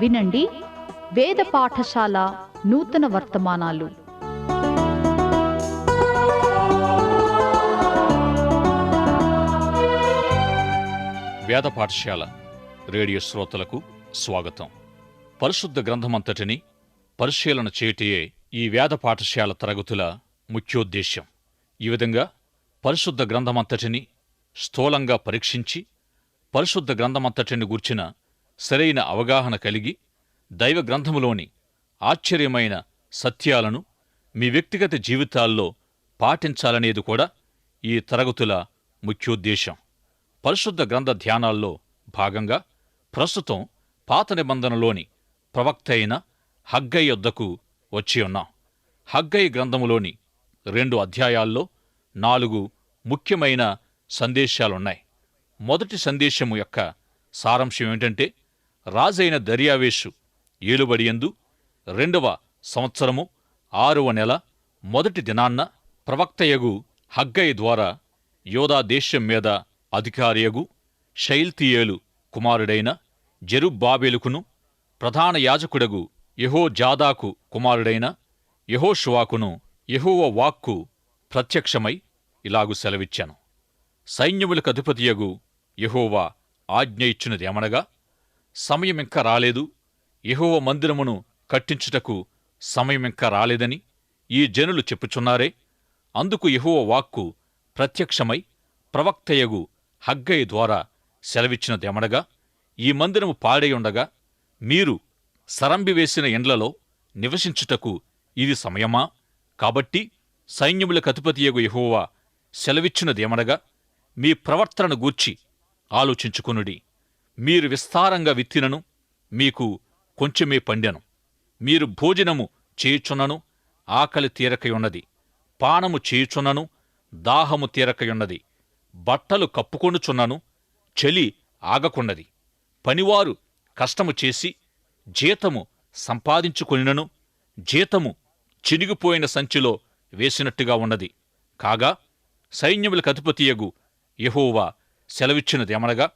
వినండి. వేద పాఠశాల నూతన వర్తమానాలు. వేద పాఠశాల రేడియో శ్రోతలకు స్వాగతం. పరిశుద్ధ గ్రంథమంతటిని పరిశీలన చేయటయే ఈ వేద పాఠశాల తరగతుల ముఖ్యోద్దేశ్యం. ఈ విధంగా పరిశుద్ధ గ్రంథమంతటిని స్థూలంగా పరీక్షించి పరిశుద్ధ గ్రంథమంతటిని గూర్చిన సరైన అవగాహన కలిగి దైవ గ్రంథములోని ఆశ్చర్యమైన సత్యాలను మీ వ్యక్తిగత జీవితాల్లో పాటించాలనేది కూడా ఈ తరగతుల ముఖ్యోద్దేశం. పరిశుద్ధ గ్రంథ ధ్యానాల్లో భాగంగా ప్రస్తుతం పాత నిబంధనలోని ప్రవక్త అయిన హగ్గై యొద్దకు వచ్చి ఉన్నాం. హగ్గై గ్రంథములోని రెండు అధ్యాయాల్లో నాలుగు ముఖ్యమైన సందేశాలున్నాయి. మొదటి సందేశము యొక్క సారాంశం ఏమిటంటే రాజైన దర్యావేషు ఏలుబడియందు రెండవ సంవత్సరము ఆరవ నెల మొదటి దినాన్న ప్రవక్తయగు హగ్గై ద్వారా యోధా దేశం మీద అధికారియగు శైల్తియేలు కుమారుడైన జెరుబ్బాబేలుకును ప్రధాన యాజకుడగు యహో జాదాకు కుమారుడైన యహోషువాకును యహోవ వాక్కు ప్రత్యక్షమై ఇలాగు సెలవిచ్చాను. సైన్యములకధిపతియగు యహోవా ఆజ్ఞ ఇచ్చినదేమనగా సమయమింకా రాలేదు. యెహోవ మందిరమును కట్టించుటకు సమయమింకా రాలేదని ఈ జనులు చెప్పుచున్నారే. అందుకు యహువ వాక్కు ప్రత్యక్షమై ప్రవక్తయగు హగ్గయ్య ద్వారా సెలవిచ్చినదేమనగా ఈ మందిరము పాడైయుండగా మీరు సరంబివేసిన ఇండ్లలో నివసించుటకు ఇది సమయమా? కాబట్టి సైన్యముల కతిపతియగు యహోవా సెలవిచ్చినదేమనగా మీ ప్రవర్తనను గూర్చి ఆలోచించుకునుడి. మీరు విస్తారంగా విత్తినను మీకు కొంచెమే పండెను. మీరు భోజనము చేయుచున్నను ఆకలి తీరకయున్నది. పానము చేయుచున్నను దాహము తీరకయున్నది. బట్టలు కప్పుకొనుచున్నను చలి ఆగకున్నది. పనివారు కష్టము చేసి జీతము సంపాదించుకొనినను జీతము చినిగిపోయిన సంచిలో వేసినట్టుగా ఉన్నది. కాగా సైన్యములకు అధిపతియగు యెహోవా సెలవిచ్చినదేమనగా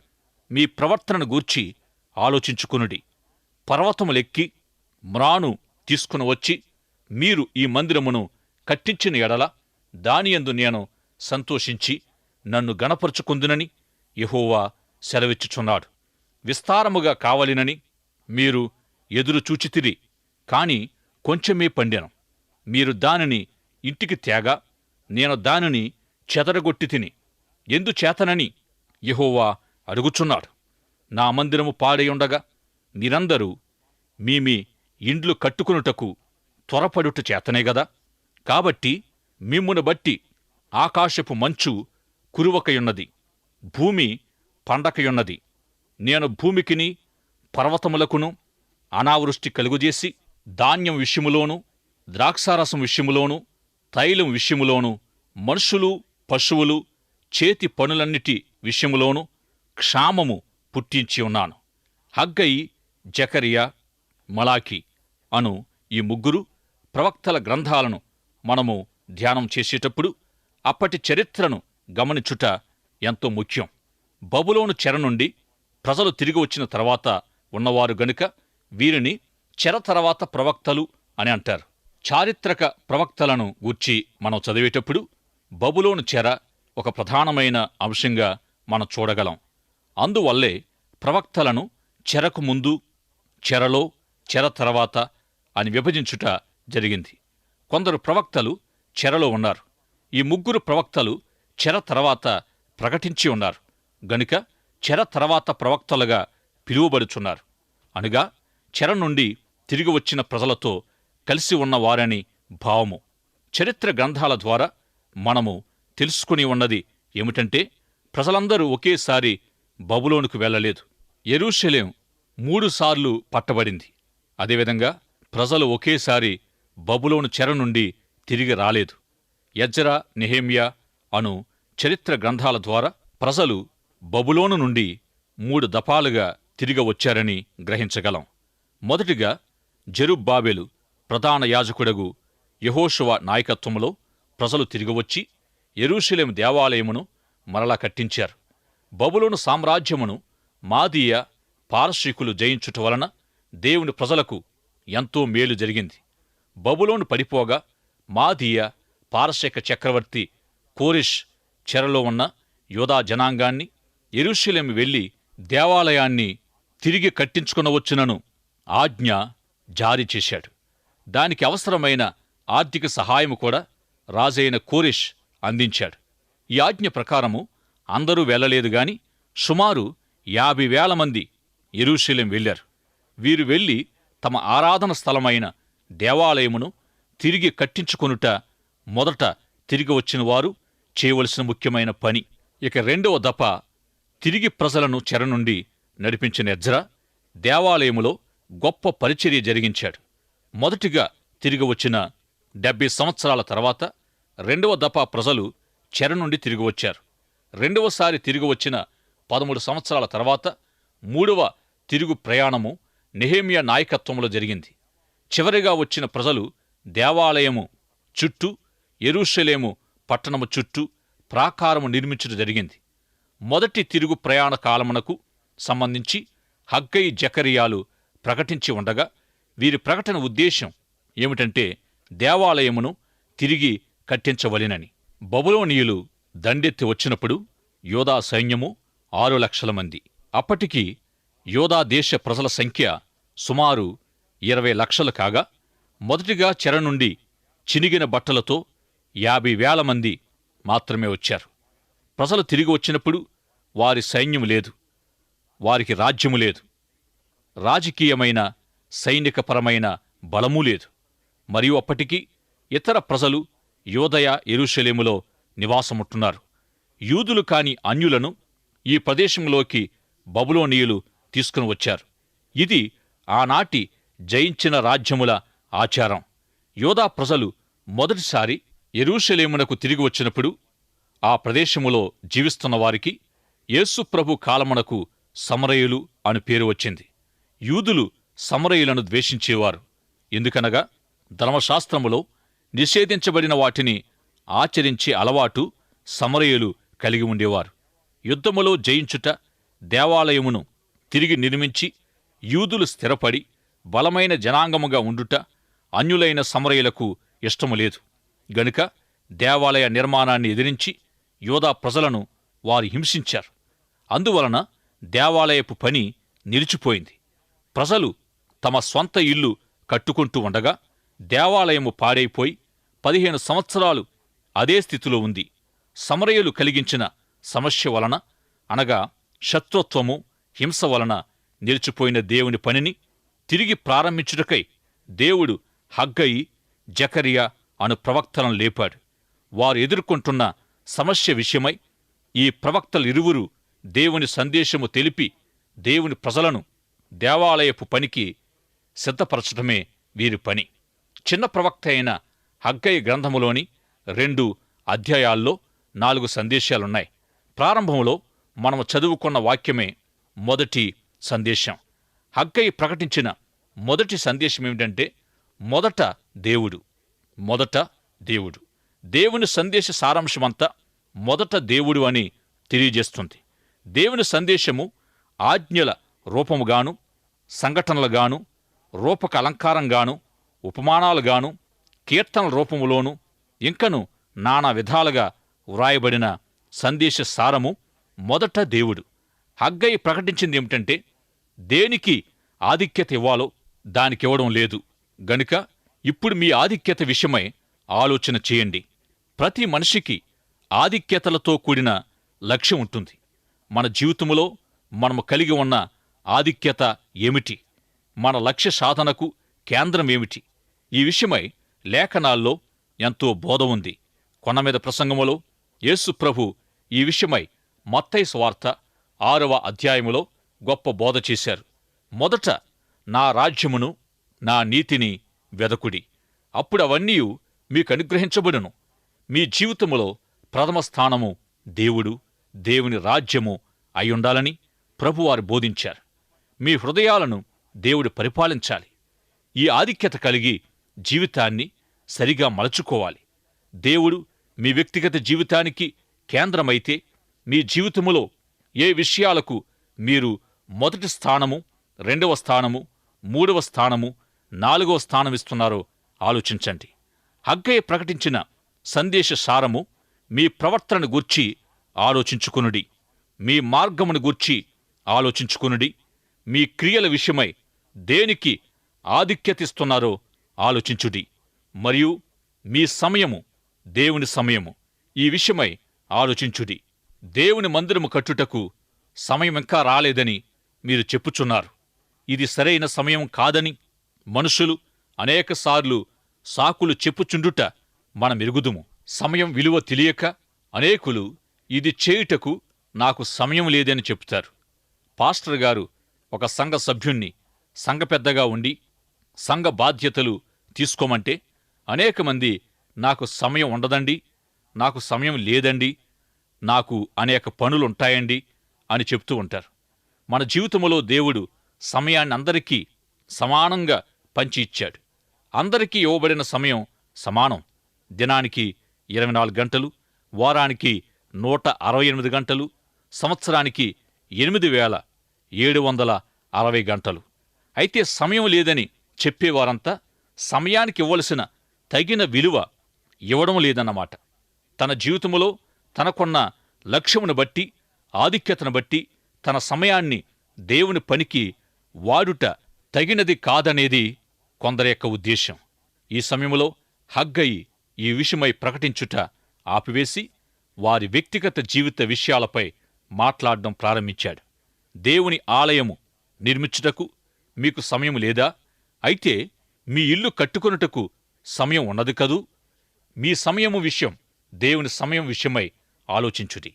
మీ ప్రవర్తనను గూర్చి ఆలోచించుకునుడి. పర్వతములెక్కి మ్రాను తీసుకుని వచ్చి మీరు ఈ మందిరమును కట్టించిన ఎడల దానియందు నేను సంతోషించి నన్ను గణపరుచుకుందునని యహోవా సెలవిచ్చుచున్నాడు. విస్తారముగా కావలినని మీరు ఎదురు చూచితిరి కాని కొంచెమే పండెను. మీరు దానిని ఇంటికి తేగా నేను దానిని చెదరగొట్టి తిని ఎందుచేతనని యహోవా అడుగుచున్నాడు నా మందిరము పాడైయుండగా మీరందరూ మీ మీ ఇండ్లు కట్టుకునుటకు త్వరపడుట చేతనే గదా? కాబట్టి మిమ్మును బట్టి ఆకాశపు మంచు కురువకయున్నది భూమి పండకయున్నది. నేను భూమికిని పర్వతములకును అనావృష్టి కలుగుజేసి ధాన్యం విషయములోను ద్రాక్షారసం విషయములోను తైలం విషయములోను మనుషులు పశువులు చేతి పనులన్నిటి విషయములోను క్షామము పుట్టించి ఉన్నాను. హగ్గయి జకరియా మలాఖీ అను ఈ ముగ్గురు ప్రవక్తల గ్రంథాలను మనము ధ్యానం చేసేటప్పుడు అప్పటి చరిత్రను గమనించుట ఎంతో ముఖ్యం. బబులోను చెర నుండి ప్రజలు తిరిగి వచ్చిన తర్వాత ఉన్నవారు గనుక వీరిని చెర తర్వాత ప్రవక్తలు అని అంటారు. చారిత్రక ప్రవక్తలను గూర్చి మనం చదివేటప్పుడు బబులోను చెర ఒక ప్రధానమైన అంశంగా మనం చూడగలం. అందువల్లే ప్రవక్తలను చెరకు ముందు చెరలో చెర తర్వాత అని విభజించుట జరిగింది. కొందరు ప్రవక్తలు చెరలో ఉన్నారు. ఈ ముగ్గురు ప్రవక్తలు చెర తర్వాత ప్రకటించి ఉన్నారు. గనుక చెర తర్వాత ప్రవక్తలుగా పిలువబడుచున్నారు. అనగా చెర నుండి తిరిగి వచ్చిన ప్రజలతో కలిసి ఉన్నవారని భావము. చరిత్ర గ్రంథాల ద్వారా మనము తెలుసుకుని ఉన్నది ఏమిటంటే ప్రజలందరూ ఒకేసారి బబులోనుకు వెళ్ళలేదు. ఎరూషలేం మూడుసార్లు పట్టబడింది. అదేవిధంగా ప్రజలు ఒకేసారి బబులోను చెర నుండి తిరిగి రాలేదు. యజ్జరా నెహేమియా అను చరిత్ర గ్రంథాల ద్వారా ప్రజలు బబులోను నుండి మూడు దఫాలుగా తిరిగి వచ్చారని గ్రహించగలం. మొదటిగా జెరుబ్బాబెలు ప్రధాన యాజకుడగు యహోషువ నాయకత్వంలో ప్రజలు తిరిగివచ్చి యెరూషలేం దేవాలయమును మరలా కట్టించారు. బబులోను సామ్రాజ్యమును మాదీయ పారశీకులు జయించుట వలన దేవుని ప్రజలకు ఎంతో మేలు జరిగింది. బబులోను పడిపోగా మాదీయ పారశీక చక్రవర్తి కోరిష్ చెరలో ఉన్న యోధా జనాంగాన్ని యెరూషలేం వెళ్ళి దేవాలయాన్ని తిరిగి కట్టించుకునవచ్చునను ఆజ్ఞ జారీ చేశాడు. దానికి అవసరమైన ఆర్థిక సహాయము కూడా రాజైన కోరిష్ అందించాడు. ఈ ఆజ్ఞ ప్రకారము అందరూ వెళ్ళలేదు గాని సుమారు యాభై వేల మంది యెరూషలేం వెళ్ళారు వీరు వెళ్ళి తమ ఆరాధన స్థలమైన దేవాలయమును తిరిగి కట్టించుకొనుట మొదట తిరిగి వచ్చిన వారు చేయవలసిన ముఖ్యమైన పని. ఇక రెండవ దఫ తిరిగి ప్రజలను చెర నుండి నడిపించిన ఎజ్రా దేవాలయములో గొప్ప పరిచర్య జరిగించాడు. మొదటిగా తిరిగి వచ్చిన డెబ్బై సంవత్సరాల తర్వాత రెండవ దఫా ప్రజలు చెర నుండి తిరిగి వచ్చారు. రెండవసారి తిరిగి వచ్చిన పదమూడు సంవత్సరాల తర్వాత మూడవ తిరుగు ప్రయాణము నెహేమియా నాయకత్వంలో జరిగింది. చివరిగా వచ్చిన ప్రజలు దేవాలయము చుట్టూ ఎరుషలేము పట్టణము చుట్టూ ప్రాకారము నిర్మించడం జరిగింది. మొదటి తిరుగు ప్రయాణ కాలమునకు సంబంధించి హగ్గయి జకరియాలు ప్రకటించి ఉండగా వీరి ప్రకటన ఉద్దేశం ఏమిటంటే దేవాలయమును తిరిగి కట్టించవలెనని. బబులోనీయులు దండెత్తి వచ్చినప్పుడు యోధా సైన్యము ఆరు లక్షల మంది. అప్పటికి యోధా దేశ ప్రజల సంఖ్య సుమారు ఇరవై లక్షలు కాగా మొదటిగా చెర నుండి చినిగిన బట్టలతో యాభై వేల మంది మాత్రమే వచ్చారు. ప్రజలు తిరిగి వచ్చినప్పుడు వారి సైన్యము లేదు వారికి రాజ్యము లేదు రాజకీయమైన సైనికపరమైన బలమూ లేదు. మరియు అప్పటికి ఇతర ప్రజలు యోదయ ఎరుషలేములో నివాసముట్టున్నారు. యూదులు కాని అన్యులను ఈ ప్రదేశంలోకి బబులోనీయులు తీసుకుని వచ్చారు. ఇది ఆనాటి జయించిన రాజ్యముల ఆచారం. యోధా ప్రజలు మొదటిసారి ఎరూషలేమునకు తిరిగి వచ్చినప్పుడు ఆ ప్రదేశములో జీవిస్తున్న వారికి యేసుప్రభు కాలమునకు సమరయులు అని పేరు వచ్చింది. యూదులు సమరయులను ద్వేషించేవారు. ఎందుకనగా ధర్మశాస్త్రములో నిషేధించబడిన వాటిని ఆచరించే అలవాటు సమరయులు కలిగి ఉండేవారు. యుద్ధములో జయించుట దేవాలయమును తిరిగి నిర్మించి యూదులు స్థిరపడి బలమైన జనాంగముగా ఉండుట అన్యులైన సమరయులకు ఇష్టము లేదు. గనుక దేవాలయ నిర్మాణాన్ని ఎదిరించి యోధా ప్రజలను వారు హింసించారు. అందువలన దేవాలయపు పని నిలిచిపోయింది. ప్రజలు తమ స్వంత ఇల్లు కట్టుకుంటూ ఉండగా దేవాలయము పాడైపోయి పదిహేను సంవత్సరాలు అదే స్థితిలో ఉంది. సమరయులు కలిగించిన సమస్య వలన అనగా శత్రుత్వము హింస వలన నిలిచిపోయిన దేవుని పనిని తిరిగి ప్రారంభించుటకై దేవుడు హగ్గయి జకరియా అను ప్రవక్తలను లేపాడు. వారు ఎదుర్కొంటున్న సమస్య విషయమై ఈ ప్రవక్తలిరువురు దేవుని సందేశము తెలిపి దేవుని ప్రజలను దేవాలయపు పనికి సిద్ధపరచటమే వీరి పని. చిన్న ప్రవక్త అయిన హగ్గయ్య గ్రంథములోని రెండు అధ్యాయాల్లో నాలుగు సందేశాలున్నాయి. ప్రారంభంలో మనం చదువుకున్న వాక్యమే మొదటి సందేశం. హగ్గయి ప్రకటించిన మొదటి సందేశం ఏమిటంటే మొదట దేవుడు మొదట దేవుడు. దేవుని సందేశ సారాంశమంతా మొదట దేవుడు అని తెలియజేస్తుంది. దేవుని సందేశము ఆజ్ఞల రూపముగాను సంఘటనలుగాను రూపక అలంకారంగాను ఉపమానాలుగాను కీర్తనల రూపములోను ఇంకను నానా విధాలుగా వ్రాయబడిన సందేశ సారము మొదట దేవుడు. హగ్గయి ప్రకటించింది ఏమిటంటే దేనికి ఆధిక్యత ఇవ్వాలో దానికివ్వడం లేదు. గనుక ఇప్పుడు మీ ఆధిక్యత విషయమై ఆలోచన చేయండి. ప్రతి మనిషికి ఆధిక్యతలతో కూడిన లక్ష్యం ఉంటుంది. మన జీవితములో మనము కలిగి ఉన్న ఆధిక్యత ఏమిటి? మన లక్ష్య సాధనకు కేంద్రం ఏమిటి? ఈ విషయమై లేఖనాల్లో ఎంతో బోధ ఉంది కొండమీద ప్రసంగములో యేసు ప్రభు ఈ విషయమై మత్తయి స్వార్త ఆరవ అధ్యాయములో గొప్ప బోధ చేశారు. మొదట నా రాజ్యమును నా నీతిని వెదకుడి. అప్పుడు అవన్నీ మీకు అనుగ్రహించబడును మీ జీవితములో ప్రథమ స్థానము దేవుడు దేవుని రాజ్యము అయ్యుండాలని ప్రభువారు బోధించారు. మీ హృదయాలను దేవుడు పరిపాలించాలి. ఈ ఆధిక్యత కలిగి జీవితాన్ని సరిగా మలచుకోవాలి. దేవుడు మీ వ్యక్తిగత జీవితానికి కేంద్రమైతే మీ జీవితములో ఏ విషయాలకు మీరు మొదటి స్థానము రెండవ స్థానము మూడవ స్థానము నాలుగవ స్థానం ఇస్తున్నారో ఆలోచించండి. హగ్గయ్య ప్రకటించిన సందేశ సారము మీ ప్రవర్తనను గూర్చి ఆలోచించుకునుడి. మీ మార్గమును గూర్చి ఆలోచించుకునుడి. మీ క్రియల విషయమై దేనికి ఆధిక్యతిస్తున్నారో ఆలోచించుడి. మరియు మీ సమయము దేవుని సమయము. ఈ విషయమై ఆలోచించుడి. దేవుని మందిరము కట్టుటకు సమయం ఇంకా రాలేదని మీరు చెప్పుచున్నారు. ఇది సరైన సమయం కాదని మనుషులు అనేకసార్లు సాకులు చెప్పుచుండుట మనం ఎరుగుదుము సమయం విలువ తెలియక అనేకులు ఇది చేయుటకు నాకు సమయం లేదని చెప్తారు. పాస్టర్ గారు ఒక సంఘ సభ్యుణ్ణి సంఘ పెద్దగా ఉండి సంఘ బాధ్యతలు తీసుకోమంటే అనేక మంది నాకు సమయం ఉండదండి నాకు సమయం లేదండి నాకు అనేక పనులుంటాయండి అని చెప్తూ ఉంటారు. మన జీవితంలో దేవుడు సమయాన్ని అందరికీ సమానంగా పంచి ఇచ్చాడు అందరికీ ఇవ్వబడిన సమయం సమానం. దినానికి ఇరవై నాలుగు గంటలు వారానికి నూట అరవై ఎనిమిది గంటలు సంవత్సరానికి ఎనిమిది వేల ఏడు వందల అరవై గంటలు. అయితే సమయం లేదని చెప్పేవారంతా సమయానికి ఇవ్వలసిన తగిన విలువ ఇవ్వడం లేదన్నమాట. తన జీవితములో తనకున్న లక్ష్యమును బట్టి ఆధిక్యతను బట్టి తన సమయాన్ని దేవుని పనికి వాడుట తగినది కాదనేది కొందరి యొక్క ఉద్దేశం ఈ సమయంలో హగ్గయి ఈ విషయమై ప్రకటించుట ఆపివేసి వారి వ్యక్తిగత జీవిత విషయాలపై మాట్లాడడం ప్రారంభించాడు. దేవుని ఆలయము నిర్మించుటకు మీకు సమయం లేదా? అయితే మీ ఇల్లు కట్టుకొనుటకు సమయం ఉన్నది కదూ? మీ సమయము విషయం దేవుని సమయం విషయమై ఆలోచించుడి.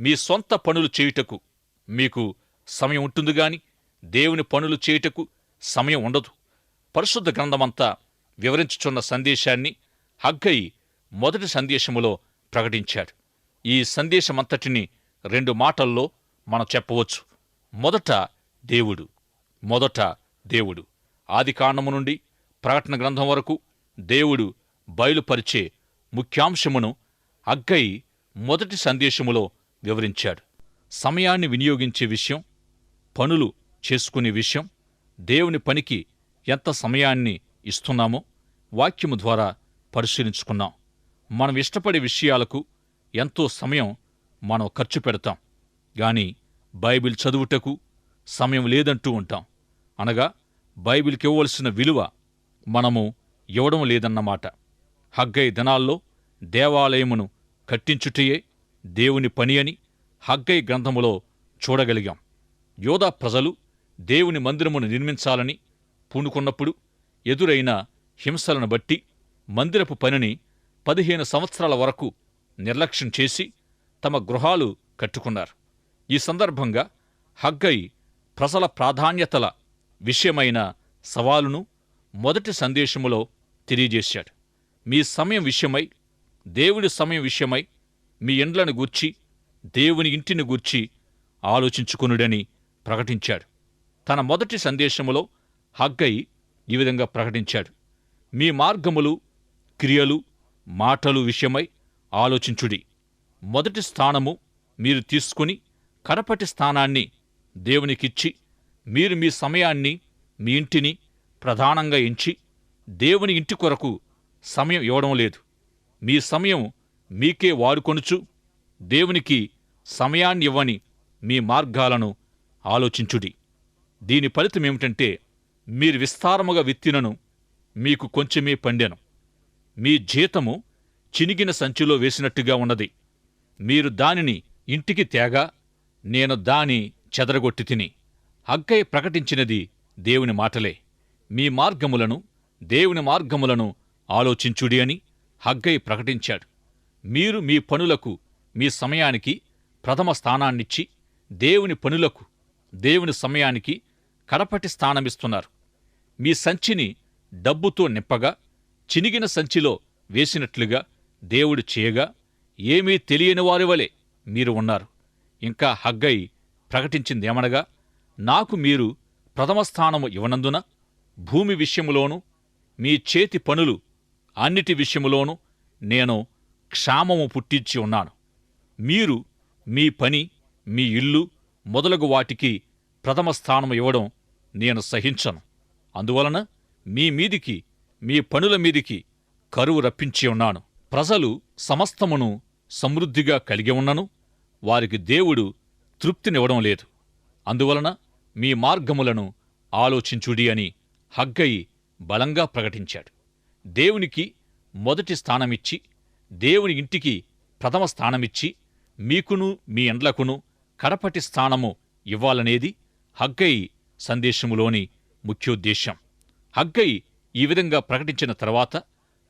మీ సొంత పనులు చేయుటకు మీకు సమయం ఉంటుంది గాని దేవుని పనులు చేయుటకు సమయం ఉండదు. పరిశుద్ధ గ్రంథమంతా వివరించుచున్న సందేశాన్ని హగ్గయి మొదటి సందేశములో ప్రకటించాడు. ఈ సందేశమంతటిని రెండు మాటల్లో మనం చెప్పవచ్చు. మొదట దేవుడు మొదట దేవుడు. ఆదికాండము నుండి ప్రకటన గ్రంథం వరకు దేవుడు బయలుపరిచే ముఖ్యాంశమును అగ్గై మొదటి సందేశములో వివరించాడు. సమయాన్ని వినియోగించే విషయం పనులు చేసుకునే విషయం దేవుని పనికి ఎంత సమయాన్ని ఇస్తున్నామో వాక్యము ద్వారా పరిశీలించుకున్నాం. మనం ఇష్టపడే విషయాలకు ఎంతో సమయం మనం ఖర్చు పెడతాం. గాని బైబిల్ చదువుటకు సమయం లేదంటూ ఉంటాం. అనగా బైబిల్కి ఇవ్వవలసిన విలువ మనము ఇవ్వడం లేదన్నమాట. హగ్గై దినాల్లో దేవాలయమును కట్టించుటయే దేవుని పని అని హగ్గై గ్రంథములో చూడగలిగాం. యోధా ప్రజలు దేవుని మందిరమును నిర్మించాలని పూనుకున్నప్పుడు ఎదురైన హింసలను బట్టి మందిరపు పనిని పదిహేను సంవత్సరాల వరకు నిర్లక్ష్యం చేసి తమ గృహాలు కట్టుకున్నారు. ఈ సందర్భంగా హగ్గై ప్రజల ప్రాధాన్యతల విషయమైన సవాలును మొదటి సందేశములో తెలియజేశాడు. మీ సమయం విషయమై దేవుడి సమయం విషయమై మీ ఇండ్లను గూర్చి దేవుని ఇంటిని గూర్చి ఆలోచించుకునుడని ప్రకటించాడు. తన మొదటి సందేశములో హగ్గై ఈ విధంగా ప్రకటించాడు. మీ మార్గములు క్రియలు మాటలు విషయమై ఆలోచించుడి. మొదటి స్థానము మీరు తీసుకుని కడపటి స్థానాన్ని దేవునికిచ్చి మీరు మీ సమయాన్ని మీ ఇంటిని ప్రధానంగా ఎంచి దేవుని ఇంటి కొరకు సమయం ఇవ్వడం లేదు. మీ సమయం మీకే వాడుకొనుచు దేవునికి సమయాన్ని ఇవ్వని మీ మార్గాలను ఆలోచించుడి. దీని ఫలితమేమిటంటే మీరు విస్తారముగా విత్తినను మీకు కొంచెమే పండెను. మీ జీతము చినిగిన సంచిలో వేసినట్టుగా ఉన్నది. మీరు దానిని ఇంటికి తేగా నేను దాని చెదరగొట్టి తిని హగ్గై ప్రకటించినది దేవుని మాటలే. మీ మార్గములను దేవుని మార్గములను ఆలోచించుడి అని హగ్గై ప్రకటించాడు. మీరు మీ పనులకు మీ సమయానికి ప్రథమ స్థానాన్నిచ్చి దేవుని పనులకు దేవుని సమయానికి కడపటి స్థానమిస్తున్నారు. మీ సంచిని డబ్బుతో నింపగా చినిగిన సంచిలో వేసినట్లుగా దేవుడు చేయగా ఏమీ తెలియని వారి వలె మీరు ఉన్నారు. ఇంకా హగ్గై ప్రకటించిందేమనగా నాకు మీరు ప్రథమ స్థానము ఇవ్వనందున భూమి విషయములోనూ మీ చేతి పనులు అన్నిటి విషయములోనూ నేను క్షామము పుట్టించి ఉన్నాను. మీరు మీ పని మీ ఇల్లు మొదలగు వాటికి ప్రథమ స్థానం ఇవ్వడం నేను సహించను. అందువలన మీ మీదికి మీ పనుల మీదికి కరువు రప్పించి ఉన్నాను. ప్రజలు సమస్తమును సమృద్ధిగా కలిగి ఉన్నను. వారికి దేవుడు తృప్తినివ్వడం లేదు. అందువలన మీ మార్గములను ఆలోచించుడి అని హగ్గయి బలంగా ప్రకటించాడు. దేవునికి మొదటి స్థానమిచ్చి దేవుని ఇంటికి ప్రథమ స్థానమిచ్చి మీకును మీ ఎండ్లకును కడపటి స్థానము ఇవ్వాలనేది హగ్గై సందేశములోని ముఖ్యోద్దేశం హగ్గై ఈ విధంగా ప్రకటించిన తర్వాత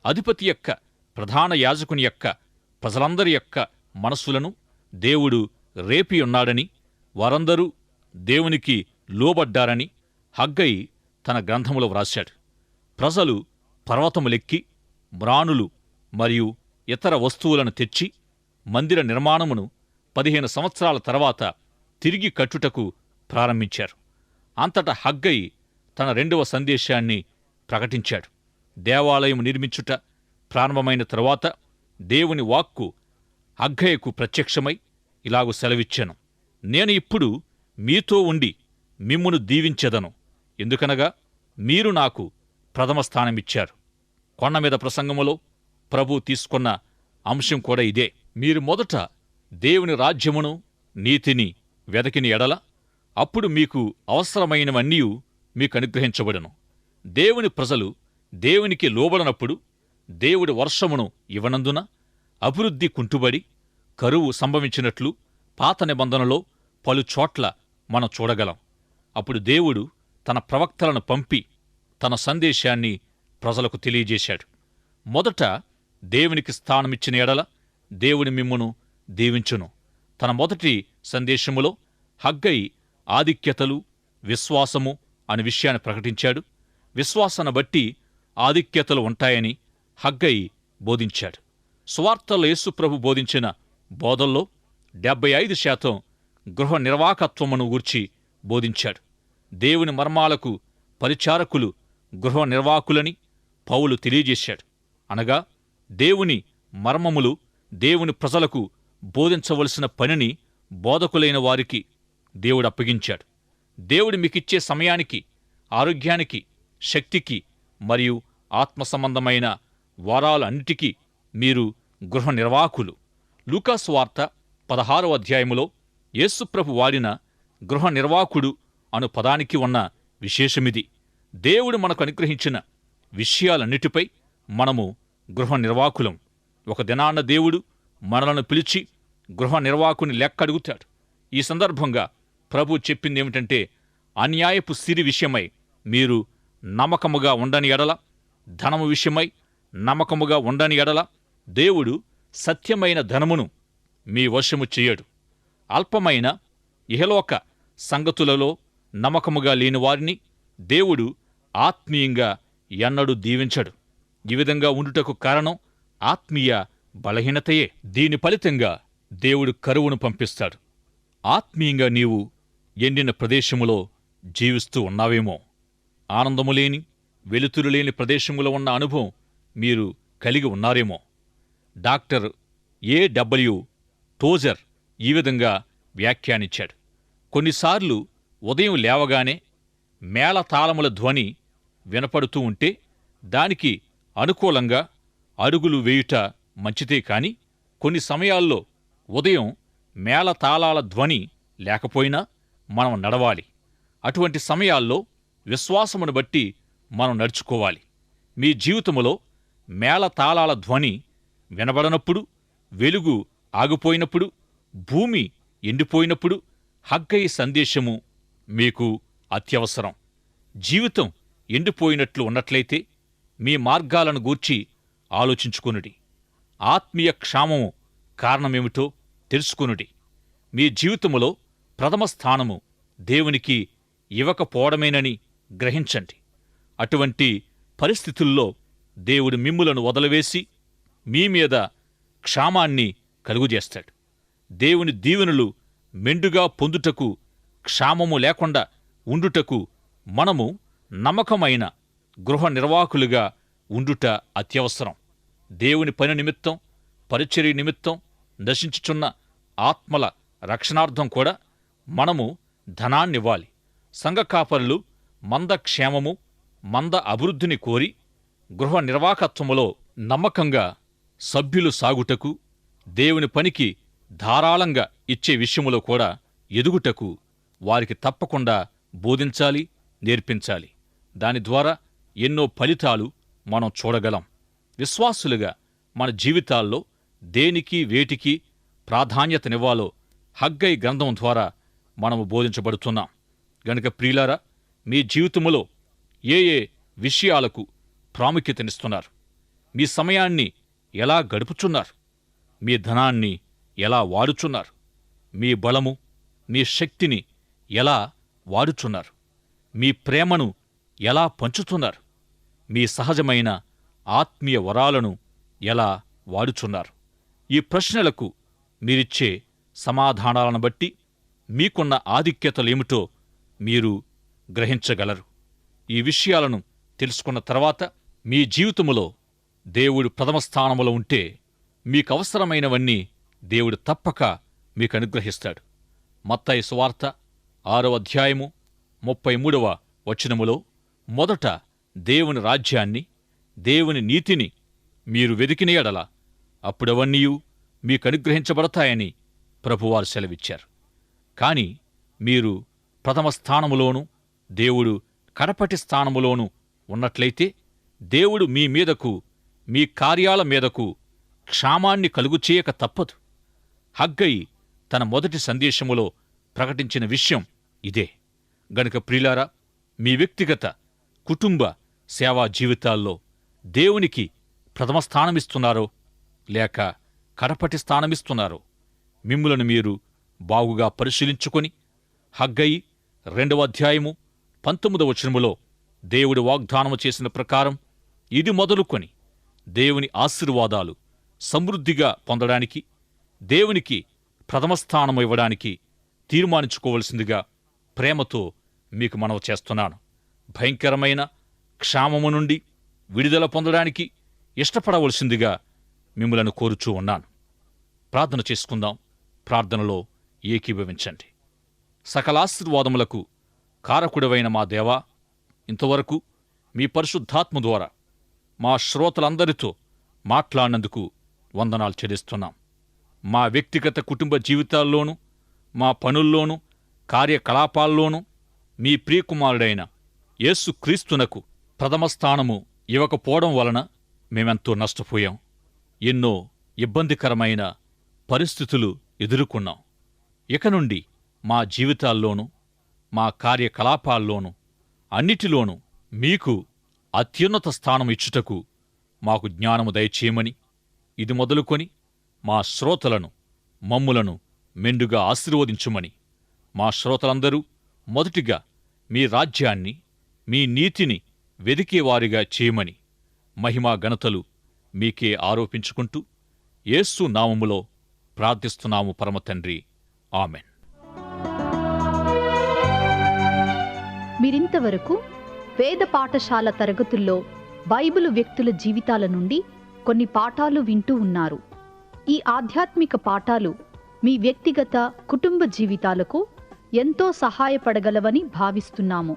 అధిపతి యొక్క ప్రధాన యాజకుని యొక్క ప్రజలందరి యొక్క మనస్సులను దేవుడు రేపి ఉన్నాడని వారందరూ దేవునికి లోబడ్డారని హగ్గై తన గ్రంథములో వ్రాశాడు. ప్రజలు పర్వతములెక్కి మ్రాణులు మరియు ఇతర వస్తువులను తెచ్చి మందిర నిర్మాణమును పదిహేను సంవత్సరాల తర్వాత తిరిగి కట్టుటకు ప్రారంభించారు. అంతటా హగ్గయి తన రెండవ సందేశాన్ని ప్రకటించాడు. దేవాలయం నిర్మించుట ప్రారంభమైన తరువాత దేవుని వాక్కు హగ్గయ్యకు ప్రత్యక్షమై ఇలాగు సెలవిచ్చాను. నేను ఇప్పుడు మీతో ఉండి మిమ్మును దీవించెదను. ఎందుకనగా మీరు నాకు ప్రథమ స్థానమిచ్చారు కొండ మీద ప్రసంగములో ప్రభు తీసుకున్న అంశం కూడా ఇదే. మీరు మొదట దేవుని రాజ్యమును నీతిని వెదకిని ఎడల అప్పుడు మీకు అవసరమైనవన్నీ మీకు అనుగ్రహించబడును. దేవుని ప్రజలు దేవునికి లోబడనప్పుడు దేవుడి వర్షమును ఇవ్వనందున అభివృద్ధి కుంటుబడి కరువు సంభవించినట్లు పాత నిబంధనలో పలుచోట్ల మనం చూడగలం. అప్పుడు దేవుడు తన ప్రవక్తలను పంపి తన సందేశాన్ని ప్రజలకు తెలియజేశాడు. మొదట దేవునికి స్థానమిచ్చిన ఎడల దేవుని మిమ్మును దీవించును. తన మొదటి సందేశములో హగ్గై ఆధిక్యతలు విశ్వాసము అనే విషయాన్ని ప్రకటించాడు. విశ్వాసాన్ని బట్టి ఆధిక్యతలు ఉంటాయని హగ్గై బోధించాడు. సువార్తలో యేసుప్రభు బోధించిన బోధల్లో డెబ్బై ఐదు శాతం గృహ నిర్వాకత్వమును గూర్చి బోధించాడు. దేవుని మర్మాలకు పరిచారకులు గృహ నిర్వాకులని పౌలు తెలియజేశాడు. అనగా దేవుని మర్మములు దేవుని ప్రజలకు బోధించవలసిన పనిని బోధకులైన వారికి దేవుడు అప్పగించాడు. దేవుడు మీకిచ్చే సమయానికి ఆరోగ్యానికి శక్తికి మరియు ఆత్మ సంబంధమైన వారాలన్నిటికీ మీరు గృహ నిర్వాహకులు లూకాసు వార్త పదహారో అధ్యాయములో యేసుప్రభు వాడిన గృహ నిర్వాహకుడు అను పదానికి ఉన్న విశేషమిది. దేవుడు మనకు అనుగ్రహించిన విషయాలన్నిటిపై మనము గృహ నిర్వాకులం ఒక దినాన్న దేవుడు మనలను పిలిచి గృహ నిర్వాకుని లెక్క అడుగుతాడు. ఈ సందర్భంగా ప్రభు చెప్పింది ఏమిటంటే అన్యాయపు సిరి విషయమై మీరు నమ్మకముగా ఉండని ఎడల ధనము విషయమై నమ్మకముగా ఉండని ఎడల దేవుడు సత్యమైన ధనమును మీ వశము చేయడు. అల్పమైన ఇహలోక సంగతులలో నమ్మకముగా లేని వారిని దేవుడు ఆత్మీయంగా ఎన్నడూ దీవించడు. ఈ విధంగా ఉండుటకు కారణం ఆత్మీయ బలహీనతయే. దీని ఫలితంగా దేవుడు కరువును పంపిస్తాడు. ఆత్మీయంగా నీవు ఎండిన ప్రదేశములో జీవిస్తూ ఉన్నావేమో. ఆనందము లేని వెలుతురు లేని ప్రదేశములో ఉన్న అనుభవం మీరు కలిగి ఉన్నారేమో. డాక్టర్ ఏడబ్ల్యూ టోజర్ ఈ విధంగా వ్యాఖ్యానించాడు. కొన్నిసార్లు ఉదయం లేవగానే మేళతాళముల ధ్వని వినపడుతూ ఉంటే దానికి అనుకూలంగా అడుగులు వేయుట మంచిదే కాని కొన్ని సమయాల్లో ఉదయం మేళతాళాల ధ్వని లేకపోయినా మనం నడవాలి. అటువంటి సమయాల్లో విశ్వాసమును బట్టి మనం నడుచుకోవాలి. మీ జీవితములో మేళతాళాల ధ్వని వినబడనప్పుడు వెలుగు ఆగిపోయినప్పుడు భూమి ఎండిపోయినప్పుడు హగ్గయి సందేశము మీకు అత్యవసరం. జీవితం ఎండిపోయినట్లు ఉన్నట్లయితే మీ మార్గాలను గూర్చి ఆలోచించుకొనుడి. ఆత్మీయ క్షామము కారణమేమిటో తెలుసుకొనుడి. మీ జీవితములో ప్రథమ స్థానము దేవునికి ఇవ్వకపోవడమేనని గ్రహించండి. అటువంటి పరిస్థితుల్లో దేవుడు మిమ్ములను వదలవేసి మీ మీద క్షామాన్ని కలుగుజేస్తాడు. దేవుని దీవెనలు మెండుగా పొందుటకు క్షామము లేకుండా ఉండుటకు మనము నమ్మకమైన గృహ నిర్వాహకులుగా ఉండుట అత్యవసరం. దేవుని పని నిమిత్తం పరిచర్య నిమిత్తం నశించుచున్న ఆత్మల రక్షణార్థం కూడా మనము ధనాన్నివ్వాలి. సంఘ కాపరులు మంద క్షేమము మంద అభివృద్ధిని కోరి గృహ నిర్వాహకత్వములో నమ్మకంగా సభ్యులు సాగుటకు దేవుని పనికి ధారాళంగా ఇచ్చే విషయములో కూడా ఎదుగుటకు వారికి తప్పకుండా బోధించాలి నేర్పించాలి. దాని ద్వారా ఎన్నో ఫలితాలు మనం చూడగలం. విశ్వాసులుగా మన జీవితాల్లో దేనికి వేటికి ప్రాధాన్యతనివ్వాలో హగ్గై గ్రంథం ద్వారా మనము బోధించబడుతున్నాం. గనుక ప్రియులారా మీ జీవితములో ఏ ఏ విషయాలకు ప్రాముఖ్యతనిస్తున్నారు? మీ సమయాన్ని ఎలా గడుపుచున్నారు? మీ ధనాన్ని ఎలా వాడుచున్నారు? మీ బలము మీ శక్తిని ఎలా వాడుచున్నారు? మీ ప్రేమను ఎలా పంచుతున్నారు? మీ సహజమైన ఆత్మీయ వరాలను ఎలా వాడుచున్నారు? ఈ ప్రశ్నలకు మీరిచ్చే సమాధానాలను బట్టి మీకున్న ఆధిక్యతలేమిటో మీరు గ్రహించగలరు. ఈ విషయాలను తెలుసుకున్న తర్వాత మీ జీవితములో దేవుడు ప్రథమ స్థానములో ఉంటే మీకు అవసరమైనవన్నీ దేవుడు తప్పక మీకు అనుగ్రహిస్తాడు మత్తయి సువార్త ఆరవ అధ్యాయము ముప్పై మూడవ వచనములో మొదట దేవుని రాజ్యాన్ని దేవుని నీతిని మీరు వెదికిన ఎడల అప్పుడవన్నీయూ మీకనుగ్రహించబడతాయని ప్రభువారు సెలవిచ్చారు. కాని మీరు ప్రథమ స్థానములోను దేవుడు కడపటి స్థానములోను ఉన్నట్లయితే దేవుడు మీ మీదకు మీ కార్యాల మీదకు క్షామాన్ని కలుగుచేయక తప్పదు. హగ్గై తన మొదటి సందేశములో ప్రకటించిన విషయం ఇదే. గనుక ప్రిలారా మీ వ్యక్తిగత కుటుంబ సేవా జీవితాల్లో దేవునికి ప్రథమ స్థానమిస్తున్నారో లేక కడపటి స్థానమిస్తున్నారో. మిమ్ములను మీరు బాగుగా పరిశీలించుకొని హగ్గై రెండవ అధ్యాయము పంతొమ్మిదవ వచనములో దేవుడి వాగ్దానము చేసిన ప్రకారం ఇది మొదలుకొని దేవుని ఆశీర్వాదాలు సమృద్ధిగా పొందడానికి దేవునికి ప్రథమ స్థానము ఇవ్వడానికి తీర్మానించుకోవలసిందిగా ప్రేమతో మీకు మనవి చేస్తున్నాను. భయంకరమైన క్షామము నుండి విడుదల పొందడానికి ఇష్టపడవలసిందిగా మిమ్మలను కోరుచూ ఉన్నాను. ప్రార్థన చేసుకుందాం. ప్రార్థనలో ఏకీభవించండి. సకలాశీర్వాదములకు కారకుడవైన మా దేవా ఇంతవరకు మీ పరిశుద్ధాత్మ ద్వారా మా శ్రోతలందరితో మాట్లాడినందుకు వందనాలు చెల్లిస్తున్నాం. మా వ్యక్తిగత కుటుంబ జీవితాల్లోనూ మా పనుల్లోనూ కార్యకలాపాల్లోనూ మీ ప్రియకుమారుడైన యేసుక్రీస్తునకు ప్రథమస్థానము ప్రథమ స్థానము ఇవ్వకపోవడం వలన మేమెంతో నష్టపోయాం. ఎన్నో ఇబ్బందికరమైన పరిస్థితులు ఎదుర్కొన్నాం. ఇక నుండి మా జీవితాల్లోనూ మా కార్యకలాపాల్లోనూ అన్నిటిలోనూ మీకు అత్యున్నత స్థానం ఇచ్చుటకు మాకు జ్ఞానము దయచేయమని ఇది మొదలుకొని మా శ్రోతలను మమ్ములను మెండుగా ఆశీర్వదించుమని మా శ్రోతలందరూ మొదటిగా మీ రాజ్యాన్ని మీ నీతిని వెదికేవారిగా చేయమని మహిమా ఘనతలు మీకే ఆరోపించుకుంటూ యేసు నామములో ప్రార్థిస్తున్నాము పరమతండ్రి ఆమెన్. మీరింతవరకు వేద పాఠశాల తరగతుల్లో బైబిలు వ్యక్తుల జీవితాల నుండి కొన్ని పాఠాలు వింటూ ఉన్నారు. ఈ ఆధ్యాత్మిక పాఠాలు మీ వ్యక్తిగత కుటుంబ జీవితాలకు ఎంతో సహాయపడగలవని భావిస్తున్నాము.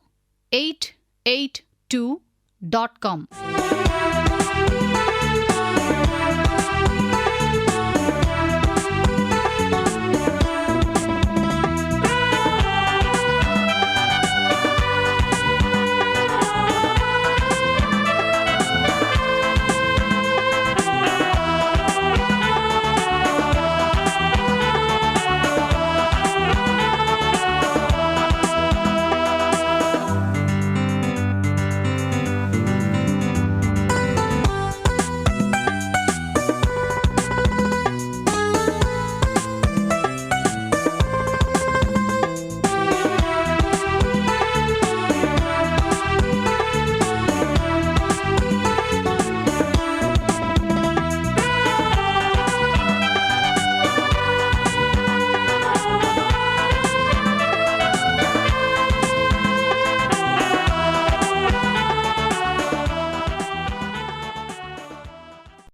882.com.